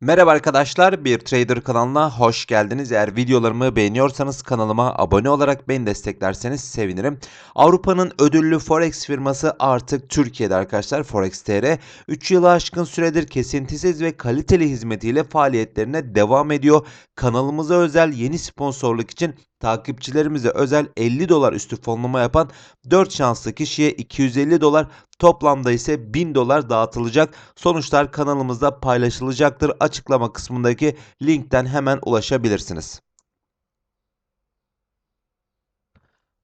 Merhaba arkadaşlar, bir trader kanalına hoş geldiniz. Eğer videolarımı beğeniyorsanız kanalıma abone olarak beni desteklerseniz sevinirim. Avrupa'nın ödüllü forex firması artık Türkiye'de arkadaşlar Forex.tr 3 yılı aşkın süredir kesintisiz ve kaliteli hizmetiyle faaliyetlerine devam ediyor. Kanalımıza özel yeni sponsorluk için takipçilerimize özel 50 dolar üstü fonlama yapan 4 şanslı kişiye 250 dolar toplamda ise 1000 dolar dağıtılacak. Sonuçlar kanalımızda paylaşılacaktır. Açıklama kısmındaki linkten hemen ulaşabilirsiniz.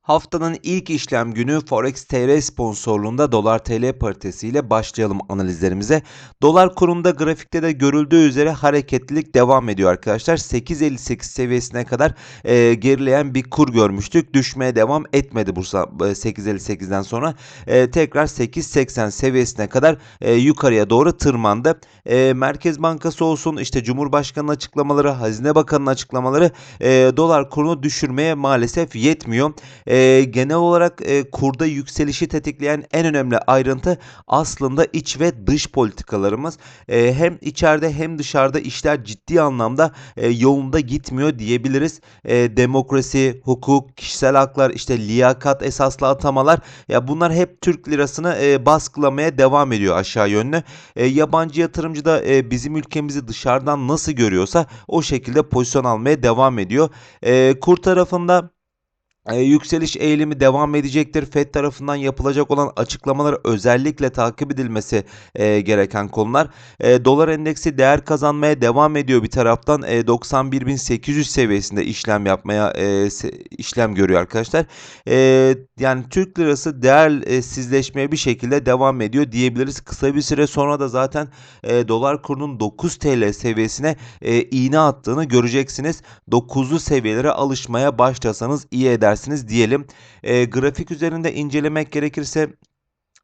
Haftanın ilk işlem günü Forex TR sponsorluğunda dolar TL paritesiyle başlayalım analizlerimize. Dolar kurunda grafikte de görüldüğü üzere hareketlilik devam ediyor arkadaşlar. 8.58 seviyesine kadar e, gerileyen bir kur görmüştük. Düşmeye devam etmedi Bursa e, 8.58'den sonra. E, tekrar 8.80 seviyesine kadar e, yukarıya doğru tırmandı. E, Merkez Bankası olsun işte Cumhurbaşkanı'nın açıklamaları, Hazine Bakanı'nın açıklamaları e, dolar kurunu düşürmeye maalesef yetmiyor. E, genel olarak e, kurda yükselişi tetikleyen en önemli ayrıntı aslında iç ve dış politikalarımız. E, hem içeride hem dışarıda işler ciddi anlamda e, yolunda gitmiyor diyebiliriz. E, demokrasi, hukuk, kişisel haklar, işte liyakat esaslı atamalar ya bunlar hep Türk lirasını e, baskılamaya devam ediyor aşağı yönlü. E, yabancı yatırımcı da e, bizim ülkemizi dışarıdan nasıl görüyorsa o şekilde pozisyon almaya devam ediyor. E, kur tarafında e, yükseliş eğilimi devam edecektir. FED tarafından yapılacak olan açıklamalar özellikle takip edilmesi e, gereken konular. E, dolar endeksi değer kazanmaya devam ediyor bir taraftan. E, 91.800 seviyesinde işlem yapmaya e, işlem görüyor arkadaşlar. E, yani Türk lirası değersizleşmeye bir şekilde devam ediyor diyebiliriz. Kısa bir süre sonra da zaten e, dolar kurunun 9 TL seviyesine e, iğne attığını göreceksiniz. 9'lu seviyelere alışmaya başlasanız iyi eder edersiniz diyelim. E, grafik üzerinde incelemek gerekirse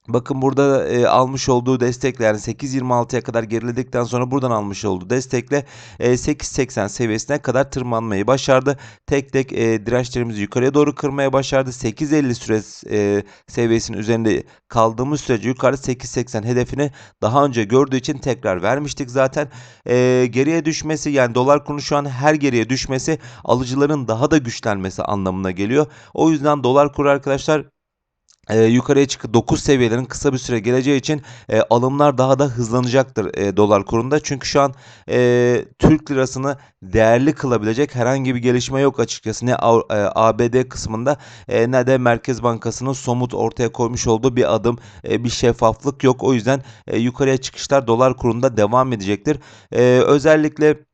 Bakın burada e, almış olduğu destekle yani 8.26'ya kadar geriledikten sonra buradan almış olduğu destekle e, 8.80 seviyesine kadar tırmanmayı başardı. Tek tek e, dirençlerimizi yukarıya doğru kırmaya başardı. 8.50 süre e, seviyesinin üzerinde kaldığımız sürece yukarı 8.80 hedefini daha önce gördüğü için tekrar vermiştik zaten. E, geriye düşmesi yani dolar kuru şu an her geriye düşmesi alıcıların daha da güçlenmesi anlamına geliyor. O yüzden dolar kuru arkadaşlar e, yukarıya çıkıp 9 seviyelerin kısa bir süre geleceği için e, alımlar daha da hızlanacaktır e, dolar kurunda. Çünkü şu an e, Türk lirasını değerli kılabilecek herhangi bir gelişme yok açıkçası. Ne e, ABD kısmında e, ne de Merkez Bankası'nın somut ortaya koymuş olduğu bir adım, e, bir şeffaflık yok. O yüzden e, yukarıya çıkışlar dolar kurunda devam edecektir. E, özellikle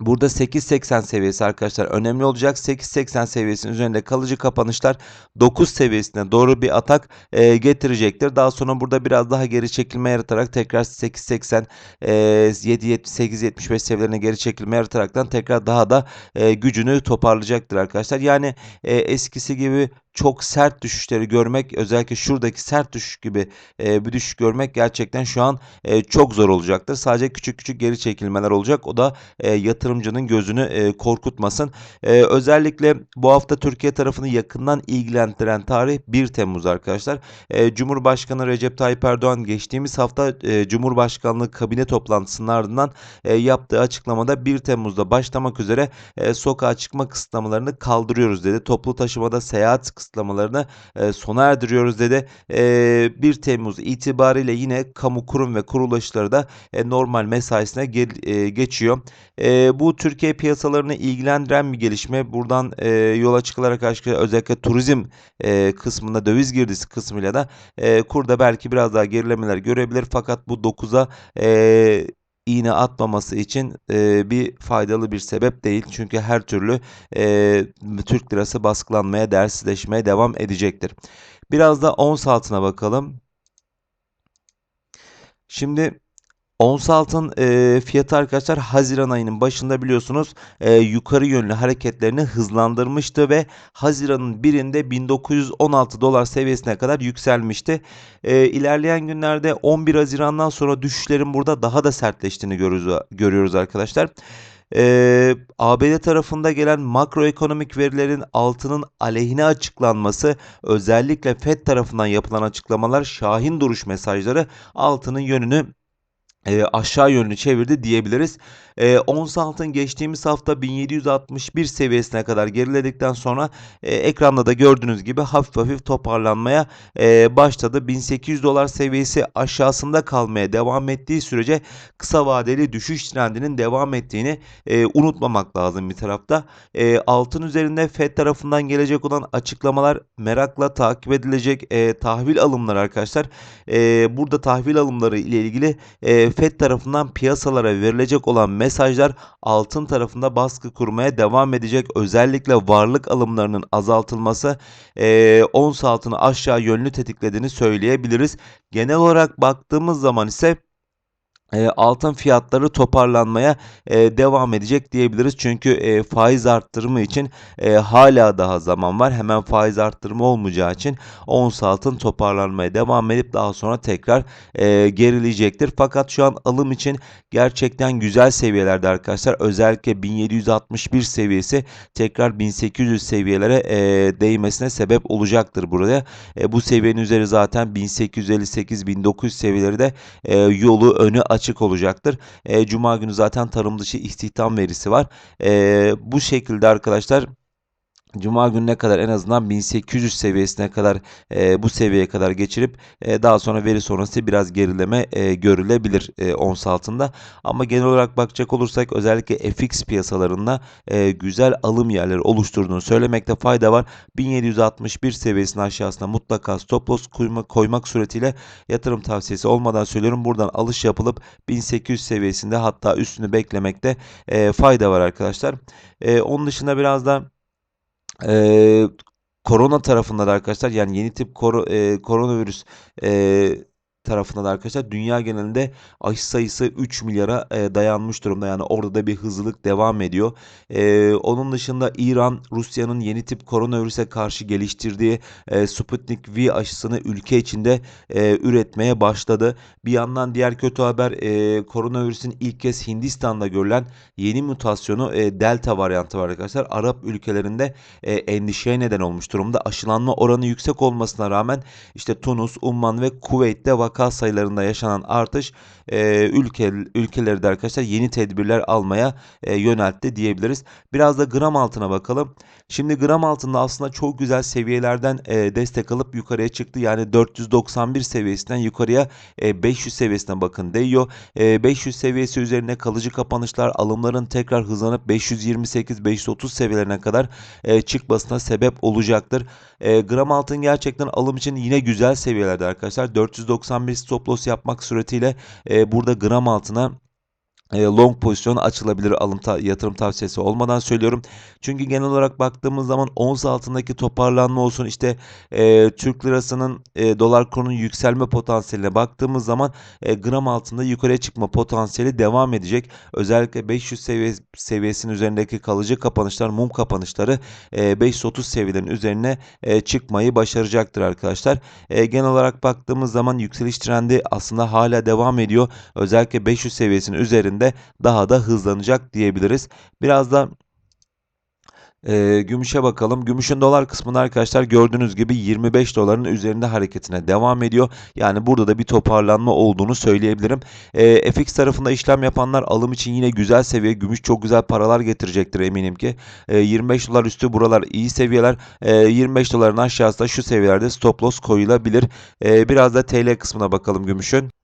Burada 8.80 seviyesi arkadaşlar önemli olacak. 8.80 seviyesinin üzerinde kalıcı kapanışlar 9 seviyesine doğru bir atak e, getirecektir. Daha sonra burada biraz daha geri çekilme yaratarak tekrar 8.80 e, 7.78-75 seviyelerine geri çekilme yarataraktan tekrar daha da e, gücünü toparlayacaktır arkadaşlar. Yani e, eskisi gibi çok sert düşüşleri görmek özellikle şuradaki sert düşüş gibi e, bir düşüş görmek gerçekten şu an e, çok zor olacaktır. Sadece küçük küçük geri çekilmeler olacak. O da e, yatırımcının gözünü e, korkutmasın. E, özellikle bu hafta Türkiye tarafını yakından ilgilendiren tarih 1 Temmuz arkadaşlar. E, Cumhurbaşkanı Recep Tayyip Erdoğan geçtiğimiz hafta e, Cumhurbaşkanlığı kabine toplantısının ardından e, yaptığı açıklamada 1 Temmuz'da başlamak üzere e, sokağa çıkma kısıtlamalarını kaldırıyoruz dedi. Toplu taşımada seyahat kısıtlamalarını e, sona erdiriyoruz dedi. E, 1 Temmuz itibariyle yine kamu kurum ve kuruluşları da e, normal mesaisine gel, e, geçiyor. E, bu Türkiye piyasalarını ilgilendiren bir gelişme. Buradan e, yola çıkılarak özellikle turizm e, kısmında döviz girdisi kısmıyla da e, kurda belki biraz daha gerilemeler görebilir. Fakat bu 9'a e, iğne atmaması için e, bir faydalı bir sebep değil. Çünkü her türlü e, Türk lirası baskılanmaya, değersizleşmeye devam edecektir. Biraz da ons altına bakalım. Şimdi Ons altın e, fiyatı arkadaşlar Haziran ayının başında biliyorsunuz e, yukarı yönlü hareketlerini hızlandırmıştı ve Haziran'ın birinde 1916 dolar seviyesine kadar yükselmişti. E, ilerleyen günlerde 11 Haziran'dan sonra düşüşlerin burada daha da sertleştiğini görüyoruz, görüyoruz arkadaşlar. Ee, ABD tarafında gelen makroekonomik verilerin altının aleyhine açıklanması özellikle FED tarafından yapılan açıklamalar şahin duruş mesajları altının yönünü e, aşağı yönlü çevirdi diyebiliriz. E, ons altın geçtiğimiz hafta 1761 seviyesine kadar geriledikten sonra e, ekranda da gördüğünüz gibi hafif hafif toparlanmaya e, başladı. 1800 dolar seviyesi aşağısında kalmaya devam ettiği sürece kısa vadeli düşüş trendinin devam ettiğini e, unutmamak lazım bir tarafta. E, altın üzerinde FED tarafından gelecek olan açıklamalar merakla takip edilecek e, tahvil alımları arkadaşlar. E, burada tahvil alımları ile ilgili e, FED tarafından piyasalara verilecek olan mesajlar altın tarafında baskı kurmaya devam edecek. Özellikle varlık alımlarının azaltılması e, ons altını aşağı yönlü tetiklediğini söyleyebiliriz. Genel olarak baktığımız zaman ise e, altın fiyatları toparlanmaya e, devam edecek diyebiliriz. Çünkü e, faiz arttırımı için hala daha zaman var. Hemen faiz arttırımı olmayacağı için ons altın toparlanmaya devam edip daha sonra tekrar gerileyecektir. Fakat şu an alım için gerçekten güzel seviyelerde arkadaşlar. Özellikle 1761 seviyesi tekrar 1800 seviyelere değmesine sebep olacaktır burada. E, bu seviyenin üzeri zaten 1858-1900 seviyeleri de yolu önü açık açık olacaktır. E, Cuma günü zaten tarım dışı istihdam verisi var. E, bu şekilde arkadaşlar Cuma gününe kadar en azından 1800 seviyesine kadar e, bu seviyeye kadar geçirip e, daha sonra veri sonrası biraz gerileme e, görülebilir e, ons altında. Ama genel olarak bakacak olursak özellikle FX piyasalarında e, güzel alım yerleri oluşturduğunu söylemekte fayda var. 1761 seviyesinin aşağısına mutlaka stop loss koymak, koymak suretiyle yatırım tavsiyesi olmadan söylüyorum. Buradan alış yapılıp 1800 seviyesinde hatta üstünü beklemekte e, fayda var arkadaşlar. E, onun dışında biraz da ee, korona tarafında da arkadaşlar yani yeni tip koro, e, koronavirüs e, tarafında da arkadaşlar dünya genelinde aşı sayısı 3 milyara e, dayanmış durumda. Yani orada da bir hızlılık devam ediyor. E, onun dışında İran Rusya'nın yeni tip koronavirüse karşı geliştirdiği e, Sputnik V aşısını ülke içinde e, üretmeye başladı. Bir yandan diğer kötü haber e, koronavirüsün ilk kez Hindistan'da görülen yeni mutasyonu e, Delta varyantı var arkadaşlar. Arap ülkelerinde e, endişeye neden olmuş durumda. Aşılanma oranı yüksek olmasına rağmen işte Tunus, Umman ve Kuveyt'te vaka vaka sayılarında yaşanan artış e, ülke ülkeleri de arkadaşlar yeni tedbirler almaya e, yöneltti diyebiliriz. Biraz da gram altına bakalım. Şimdi gram altında aslında çok güzel seviyelerden e, destek alıp yukarıya çıktı. Yani 491 seviyesinden yukarıya e, 500 seviyesine bakın değiyor. E, 500 seviyesi üzerine kalıcı kapanışlar alımların tekrar hızlanıp 528-530 seviyelerine kadar e, çıkmasına sebep olacaktır. E, gram altın gerçekten alım için yine güzel seviyelerde arkadaşlar. 491 stop loss yapmak suretiyle e, burada gram altına long pozisyon açılabilir alım ta yatırım tavsiyesi olmadan söylüyorum. Çünkü genel olarak baktığımız zaman ons altındaki toparlanma olsun işte e, Türk lirasının e, dolar kurunun yükselme potansiyeline baktığımız zaman e, gram altında yukarıya çıkma potansiyeli devam edecek. Özellikle 500 seviye, seviyesinin üzerindeki kalıcı kapanışlar mum kapanışları e, 530 seviyelerin üzerine e, çıkmayı başaracaktır arkadaşlar. E, genel olarak baktığımız zaman yükseliş trendi aslında hala devam ediyor. Özellikle 500 seviyesinin üzerinde üzerinde daha da hızlanacak diyebiliriz. Biraz da e, gümüşe bakalım. Gümüşün dolar kısmında arkadaşlar gördüğünüz gibi 25 doların üzerinde hareketine devam ediyor. Yani burada da bir toparlanma olduğunu söyleyebilirim. E, FX tarafında işlem yapanlar alım için yine güzel seviye. Gümüş çok güzel paralar getirecektir eminim ki. E, 25 dolar üstü buralar iyi seviyeler. E, 25 doların aşağısı da şu seviyelerde stop loss koyulabilir. E, biraz da TL kısmına bakalım gümüşün.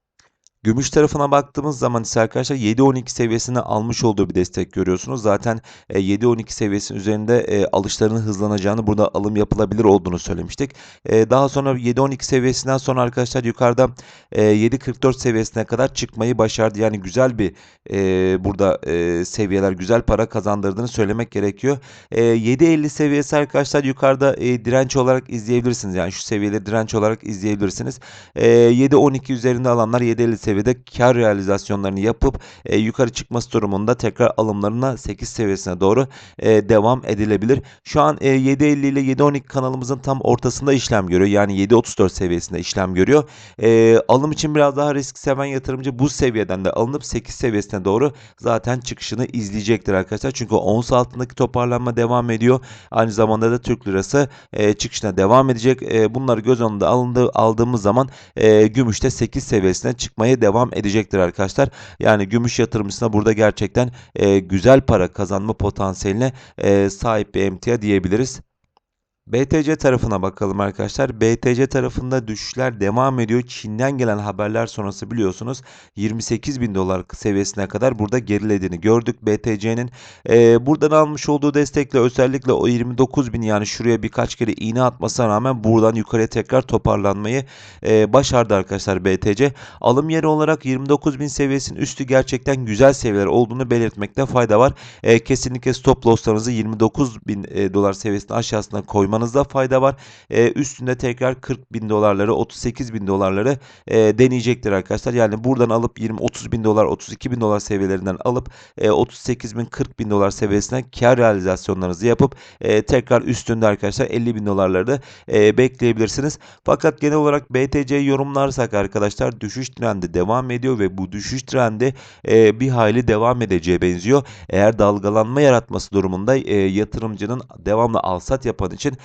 Gümüş tarafına baktığımız zaman ise arkadaşlar 7-12 seviyesini almış olduğu bir destek görüyorsunuz. Zaten 7-12 e, seviyesinin üzerinde e, alışlarının hızlanacağını burada alım yapılabilir olduğunu söylemiştik. E, daha sonra 7-12 seviyesinden sonra arkadaşlar yukarıda 7-44 seviyesine kadar çıkmayı başardı. Yani güzel bir burada seviyeler güzel para kazandırdığını söylemek gerekiyor. 7-50 seviyesi arkadaşlar yukarıda direnç olarak izleyebilirsiniz. Yani şu seviyeleri direnç olarak izleyebilirsiniz. 7-12 üzerinde alanlar 7-50 seviyesi seviyede kar realizasyonlarını yapıp e, yukarı çıkması durumunda tekrar alımlarına 8 seviyesine doğru e, devam edilebilir. Şu an e, 7.50 ile 7.12 kanalımızın tam ortasında işlem görüyor. Yani 7.34 seviyesinde işlem görüyor. E, alım için biraz daha risk seven yatırımcı bu seviyeden de alınıp 8 seviyesine doğru zaten çıkışını izleyecektir arkadaşlar. Çünkü ons altındaki toparlanma devam ediyor. Aynı zamanda da Türk lirası e, çıkışına devam edecek. E, bunları göz önünde alındı, aldığımız zaman e, gümüşte 8 seviyesine çıkmaya devam edecektir arkadaşlar. Yani gümüş yatırımcısına burada gerçekten e, güzel para kazanma potansiyeline e, sahip bir emtia diyebiliriz. BTC tarafına bakalım arkadaşlar. BTC tarafında düşüşler devam ediyor. Çin'den gelen haberler sonrası biliyorsunuz 28 bin dolar seviyesine kadar burada gerilediğini gördük. BTC'nin e, buradan almış olduğu destekle özellikle o 29 bin yani şuraya birkaç kere iğne atmasına rağmen buradan yukarıya tekrar toparlanmayı e, başardı arkadaşlar BTC. Alım yeri olarak 29 bin seviyesinin üstü gerçekten güzel seviyeler olduğunu belirtmekte fayda var. E, kesinlikle stop losslarınızı 29 bin e, dolar seviyesinin aşağısına koymanızda fayda var. E, üstünde tekrar 40 bin dolarları 38 bin dolarları e, deneyecektir arkadaşlar. Yani buradan alıp 20 30 bin dolar 32 bin dolar seviyelerinden alıp e, 38 bin 40 bin dolar seviyesine kar realizasyonlarınızı yapıp e, tekrar üstünde arkadaşlar 50 bin dolarları da e, bekleyebilirsiniz. Fakat genel olarak BTC'yi yorumlarsak arkadaşlar düşüş trendi devam ediyor ve bu düşüş trendi e, bir hayli devam edeceğe benziyor. Eğer dalgalanma yaratması durumunda e, yatırımcının devamlı alsat yapan için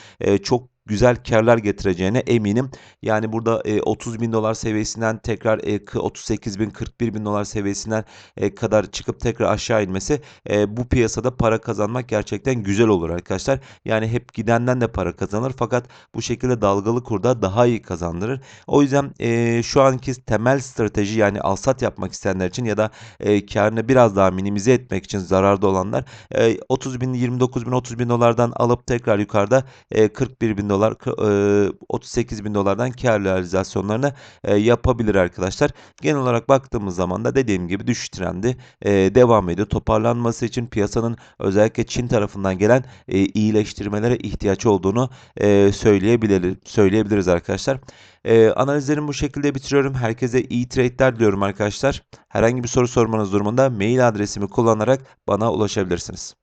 çok güzel karlar getireceğine eminim. Yani burada e, 30 bin dolar seviyesinden tekrar e, 38 bin 41 bin dolar seviyesinden e, kadar çıkıp tekrar aşağı inmesi e, bu piyasada para kazanmak gerçekten güzel olur arkadaşlar. Yani hep gidenden de para kazanır fakat bu şekilde dalgalı kurda daha iyi kazandırır. O yüzden e, şu anki temel strateji yani alsat yapmak isteyenler için ya da e, karını biraz daha minimize etmek için zararda olanlar e, 30 bin 29 bin 30 bin dolardan alıp tekrar yukarıda e, 41 bin dolar e, 38 bin dolardan kar realizasyonlarını yapabilir arkadaşlar. Genel olarak baktığımız zaman da dediğim gibi düşüş trendi devam ediyor. Toparlanması için piyasanın özellikle Çin tarafından gelen iyileştirmelere ihtiyaç olduğunu söyleyebiliriz, söyleyebiliriz arkadaşlar. E, analizlerimi bu şekilde bitiriyorum. Herkese iyi trade'ler diliyorum arkadaşlar. Herhangi bir soru sormanız durumunda mail adresimi kullanarak bana ulaşabilirsiniz.